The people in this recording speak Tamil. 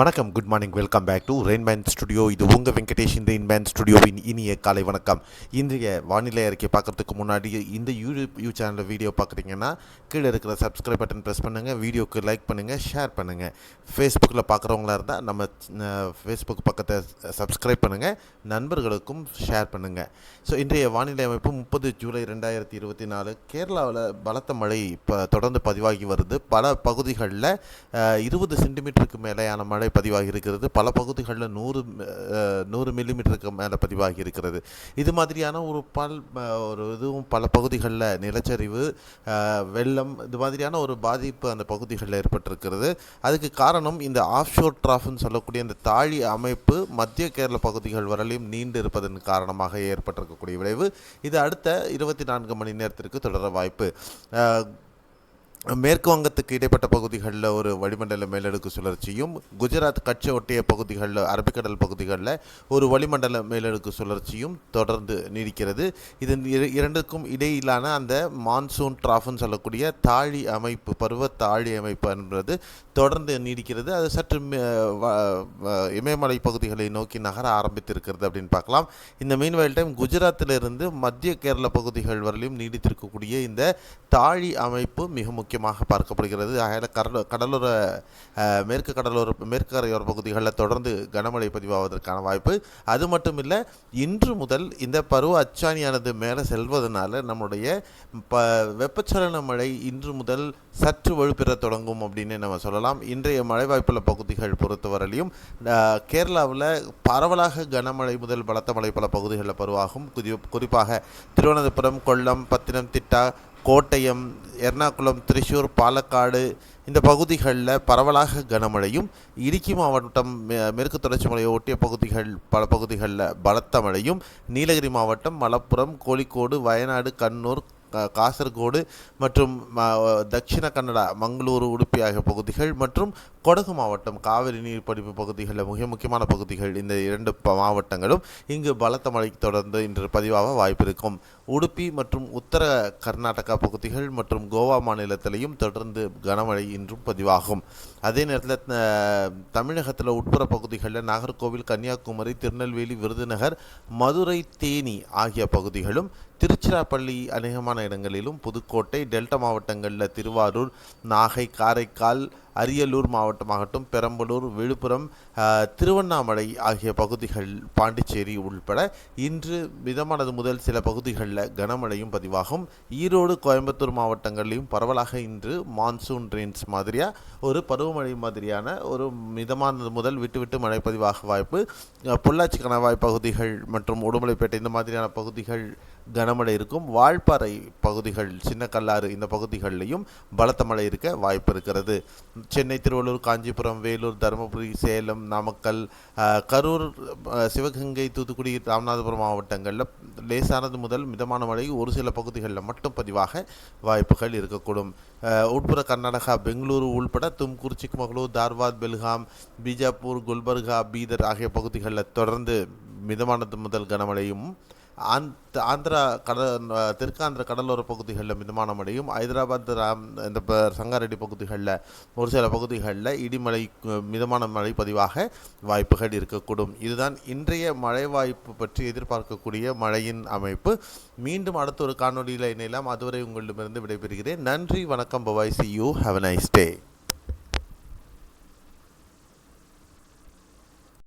வணக்கம். Good morning welcome back to Rainman studio இது உங்கள் வெங்கடேஷ். ரெயின்மேன் ஸ்டுடியோவின் இனிய காலை வணக்கம். இன்றைய வானிலை அறிக்கை பார்க்கறதுக்கு முன்னாடி இந்த யூடியூப் யூ சேனலில் வீடியோ பார்க்குறீங்கன்னா கீழே இருக்கிற சப்ஸ்கிரைப் பட்டன் ப்ரெஸ் பண்ணுங்கள் வீடியோக்கு லைக் பண்ணுங்கள் ஷேர் பண்ணுங்கள் ஃபேஸ்புக்கில் பார்க்குறவங்களா இருந்தால் நம்ம ஃபேஸ்புக் பக்கத்தை சப்ஸ்கிரைப் பண்ணுங்கள் நண்பர்களுக்கும் ஷேர் பண்ணுங்கள் ஸோ இன்றைய வானிலை அமைப்பு முப்பது ஜூலை ரெண்டாயிரத்தி இருபத்தி நாலு. கேரளாவில் பலத்த மழை இப்போ தொடர்ந்து பதிவாகி வருது. பல பகுதிகளில் இருபது சென்டிமீட்டருக்கு மேலேயான மழை பதிவாகி இருக்கிறது. பல பகுதிகளில் நூறு நூறு மில்லிமீட்டருக்கு மேலே பதிவாகி இருக்கிறது. இது மாதிரியான ஒரு பல் ஒரு இதுவும் பல பகுதிகளில் நிலச்சரிவு வெள்ளம் இது மாதிரியான ஒரு பாதிப்பு அந்த பகுதிகளில் ஏற்பட்டிருக்கிறது. அதுக்கு காரணம் இந்த ஆஃப்ஷோர் ட்ராஃப்னு சொல்லக்கூடிய இந்த தாழி அமைப்பு மத்திய கேரள பகுதிகள் வரலையும் நீண்டு இருப்பதன் காரணமாக ஏற்பட்டிருக்கக்கூடிய விளைவு. இது அடுத்த இருபத்தி நான்கு மணி நேரத்திற்கு தொடர வாய்ப்பு. மேற்கு வங்கத்துக்கு இடைப்பட்ட பகுதிகளில் ஒரு வளிமண்டல மேலடுக்கு சுழற்சியும் குஜராத் கட்சி ஒட்டிய பகுதிகளில் அரபிக்கடல் பகுதிகளில் ஒரு வளிமண்டல மேலடுக்கு சுழற்சியும் தொடர்ந்து நீடிக்கிறது. இதன் இரண்டுக்கும் இடையிலான அந்த மான்சூன் ட்ராஃப்னு சொல்லக்கூடிய தாழி அமைப்பு பருவ தாழி அமைப்பு என்பது தொடர்ந்து நீடிக்கிறது. அது சற்று இமயமலை பகுதிகளை நோக்கி நகர ஆரம்பித்திருக்கிறது அப்படின்னு பார்க்கலாம். இந்த மீன்வயல் டைம் குஜராத்திலிருந்து மத்திய கேரள பகுதிகள் வரையிலும் நீடித்திருக்கக்கூடிய இந்த தாழி அமைப்பு மிக முக்கியமாக பார்க்கப்படுகிறது. ஆகையால் கடலோ கடலோர மேற்கு கடலோர மேற்கு கரையோர பகுதிகளில் தொடர்ந்து கனமழை பதிவாவதற்கான வாய்ப்பு. அது மட்டும் இல்லை இன்று முதல் இந்த பருவ அச்சாணியானது மேலே செல்வதனால நம்முடைய ப வெப்பச்சலன மழை இன்று முதல் சற்று வலுப்பெற தொடங்கும் அப்படின்னு நம்ம சொல்லலாம். இன்றைய மழை வாய்ப்புள்ள பகுதிகள் பொறுத்தவரையிலும் கேரளாவில் பரவலாக கனமழை முதல் பலத்த மழை பல பகுதிகளில் பருவாகும். குறி- குறிப்பாக திருவனந்தபுரம் கொல்லம் பத்தினம் திட்டா கோட்டயம் எர்ணாகுளம் திருச்சூர் பாலக்காடு இந்த பகுதிகளில் பரவலாக கனமழையும் இடுக்கி மாவட்டம் மே- மேற்கு தொடர்ச்சி மலையை ஒட்டிய பகுதிகள் பல பகுதிகளில் பலத்த மழையும் நீலகிரி மாவட்டம் மலப்புரம் கோழிக்கோடு வயநாடு கண்ணூர் கா- காசர்கோடு மற்றும் தட்சிண கன்னடா மங்களூரு உடுப்பி ஆகிய பகுதிகள் மற்றும் கொடகு மாவட்டம் காவிரி நீர்ப்பிடிப்பு பகுதிகளில் மிக முக்கியமான பகுதிகள் இந்த இரண்டு மாவட்டங்களும். இங்கு பலத்த மழை தொடர்ந்து இன்று பதிவாக வாய்ப்பிருக்கும் உடுப்பி மற்றும் உத்தர கர்நாடகா பகுதிகள் மற்றும் கோவா மாநிலத்திலையும் தொடர்ந்து கனமழை இன்றும் பதிவாகும். அதே நேரத்தில் தமிழகத்தில் உட்புற பகுதிகளில் நாகர்கோவில் கன்னியாகுமரி திருநெல்வேலி விருதுநகர் மதுரை தேனி ஆகிய பகுதிகளும் திருச்சிராப்பள்ளி அநேகமான இடங்களிலும் புதுக்கோட்டை டெல்டா மாவட்டங்களில் திருவாரூர் நாகை காரைக்கால் அரியலூர் மாவட்டமாகட்டும் பெரம்பலூர் விழுப்புரம் திருவண்ணாமலை ஆகிய பகுதிகள் பாண்டிச்சேரி உள்பட இன்று மிதமானது முதல் சில பகுதிகளில் கனமழையும் பதிவாகும். ஈரோடு கோயம்புத்தூர் மாவட்டங்களிலும் பரவலாக இன்று மான்சூன் ரெயின்ஸ் மாதிரியாக ஒரு பருவமழை மாதிரியான ஒரு மிதமானது முதல் விட்டு விட்டு மழை பதிவாக வாய்ப்பு. பொள்ளாச்சி கணவாய் பகுதிகள் மற்றும் உடுமலைப்பேட்டை இந்த மாதிரியான பகுதிகள் கனமழை இருக்கும். வால்பாறை பகுதிகள் சின்னக்கல்லாறு இந்த பகுதிகளிலையும் பலத்த மழை இருக்க வாய்ப்பு இருக்கிறது. சென்னை திருவள்ளூர் காஞ்சிபுரம் வேலூர் தருமபுரி சேலம் நாமக்கல் கரூர் சிவகங்கை தூத்துக்குடி ராமநாதபுரம் மாவட்டங்களில் லேசானது முதல் மிதமான மழை ஒரு சில பகுதிகளில் மட்டும் பதிவாக வாய்ப்புகள் இருக்கக்கூடும். உட்புற கர்நாடகா பெங்களூரு உள்பட தும்கூர் சிக்மகளூர் தார்வாத் பெல்காம் பீஜாப்பூர் குல்பர்கா பீதர் ஆகிய பகுதிகளில் தொடர்ந்து மிதமானது முதல் கனமழையும் ஆந்த் ஆந்திரா கடல் தெற்காந்திர கடலோர பகுதிகளில் மிதமான மழையும் ஹைதராபாத் ராம் இந்த ப- சங்காரெட்டி பகுதிகளில் ஒரு சில பகுதிகளில் இடிமழை மிதமான மழை பதிவாக வாய்ப்புகள் இருக்கக்கூடும். இதுதான் இன்றைய மழை வாய்ப்பு பற்றி எதிர்பார்க்கக்கூடிய மழையின் அமைப்பு. மீண்டும் அடுத்த ஒரு காணொலியில் இணையலாம். அதுவரை உங்களிடமிருந்து விடைபெறுகிறேன். நன்றி வணக்கம் பவாய். See you have nice day